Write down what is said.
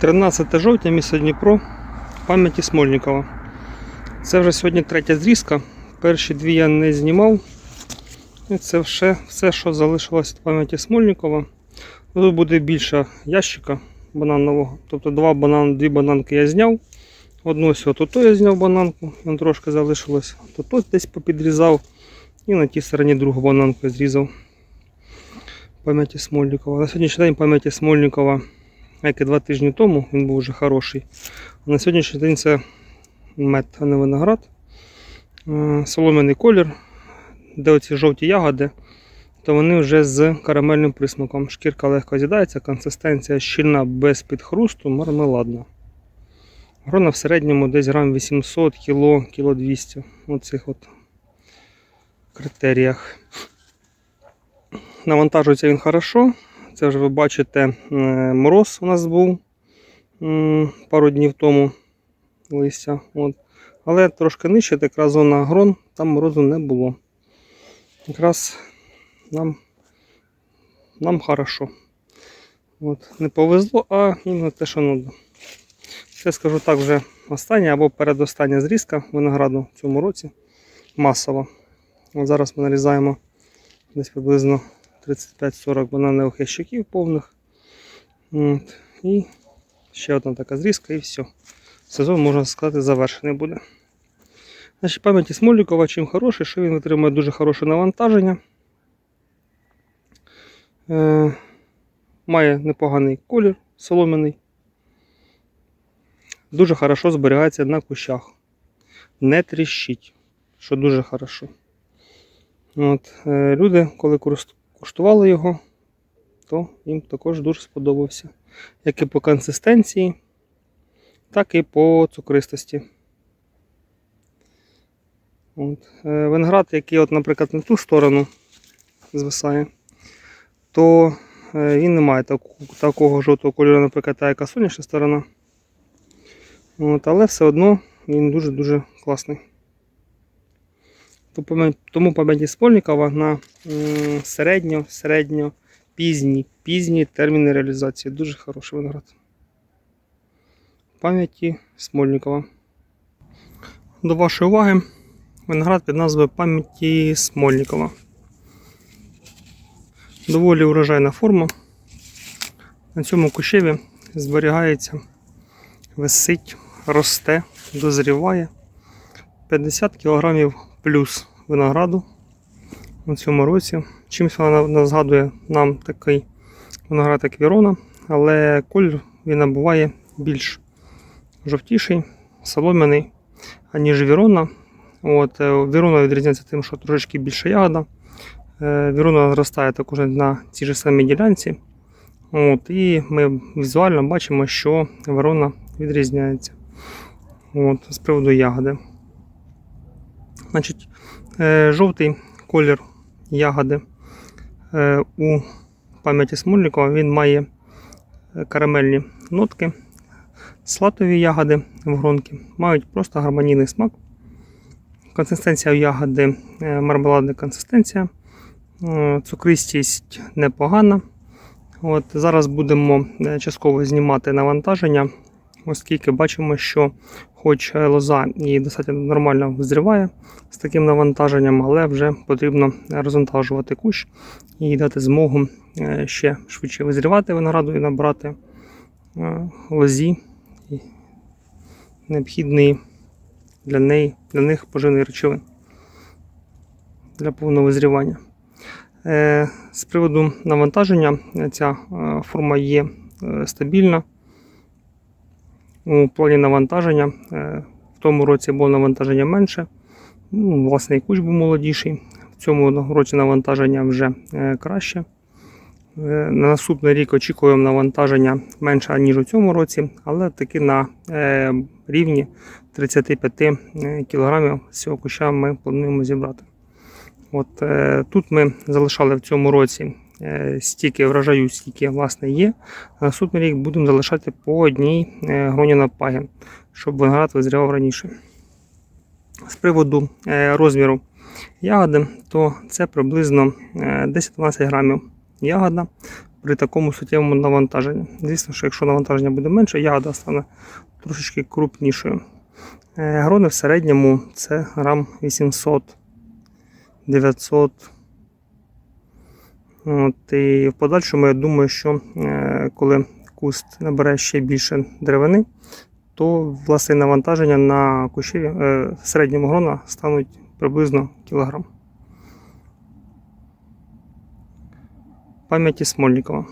13 жовтня, місто Дніпро, пам'яті Смольникова. Це вже сьогодні третя зрізка. Перші дві я не знімав. І це все, все що залишилось від пам'яті Смольникова. Тут буде більше ящика бананового. Тобто два банан, дві бананки я зняв. Одну ось от я зняв бананку, вон трошки залишилось. То тут десь попідрізав. І на тій стороні другу бананку я зрізав. Пам'яті Смольникова. На сьогоднішній день пам'яті Смольникова як і два тижні тому, він був вже хороший. А на сьогоднішній день це мед, а не виноград. Е, Солом'яний колір, де оці жовті ягоди, то вони вже з карамельним присмаком. Шкірка легко з'їдається, консистенція щільна без підхрусту, мармеладна. Грона в середньому десь грам 800 кіло, кіло 200 у цих от критеріях. Навантажується він хорошо. Це вже ви бачите, е, мороз у нас був пару днів тому листя. От. Але трошки нижче, якраз зона грон, там морозу не було. Якраз нам, нам хорошо. От. Не повезло, а іменно те, що треба. Це скажу так, вже остання або передостання зрізка винограду в цьому році масово. От зараз ми нарізаємо десь приблизно 35-40 бананових ящиків повних. От. І ще одна така зрізка і все. Сезон, можна сказати, завершений буде. Значить, пам'яті Смолікова чим хороший, що він отримує дуже хороше навантаження. Е, має непоганий колір солом'яний. Дуже хорошо зберігається на кущах. Не тріщить, що дуже хорошо. От, е, люди, коли користуються куштували його, то їм також дуже сподобався. Як і по консистенції, так і по цукристості. От. Е, Виноград, який, от, наприклад, на ту сторону звисає, то е, він не має такого жовтого кольору, наприклад, та яка сонячна сторона. От, але все одно він дуже-дуже класний. Тому пам'яті Спольникова на середньо, середньо, пізні, пізні терміни реалізації. Дуже хороший виноград. Пам'яті Смольникова. До вашої уваги виноград під назвою пам'яті Смольникова. Доволі урожайна форма. На цьому кущеві зберігається, висить, росте, дозріває 50 кг плюс винограду у цьому році. Чимось вона згадує нам такий виноград, як Вірона, але колір він набуває більш жовтіший, солом'яний, аніж Вірона. От, е, Вірона відрізняється тим, що трошечки більше ягода. Е, Вірона зростає також на цій ж самій ділянці. От, і ми візуально бачимо, що Верона відрізняється От, з приводу ягоди. Значить, е, жовтий колір ягоди е, у пам'яті Смольникова він має е, карамельні нотки, слатові ягоди в гронки, мають просто гармонійний смак. Консистенція у ягоди е, мармеладна консистенція, цукристість непогана. От, зараз будемо частково знімати навантаження, оскільки бачимо, що хоч лоза і достатньо нормально визріває з таким навантаженням, але вже потрібно розвантажувати кущ і дати змогу е, ще швидше визрівати винограду і набрати е, лозі необхідний для, неї, для них поживний речовин для повного визрівання. Е, З приводу навантаження ця форма є стабільна. У плані навантаження е, в тому році було навантаження менше. Ну, Власний кущ був молодіший. В цьому році навантаження вже е, краще. Е, На наступний рік очікуємо навантаження менше, ніж у цьому році, але таки на рівні 35 кг цього куща ми плануємо зібрати. От, Тут ми залишали в цьому році стільки врожаю, скільки власне є. На наступний рік будемо залишати по одній е, гроні на пагін, щоб виноград визрівав раніше. З приводу е, розміру ягоди, то це приблизно е, 10-12 грамів ягода при такому суттєвому навантаженні. Звісно, що якщо навантаження буде менше, ягода стане трошечки крупнішою. Е, Грони в середньому це грам 800 900. От, і в подальшому я думаю, що е, коли куст набере ще більше деревини, то власне навантаження на кущі е, середнього грона стануть приблизно кілограм. Пам'яті Смольникова.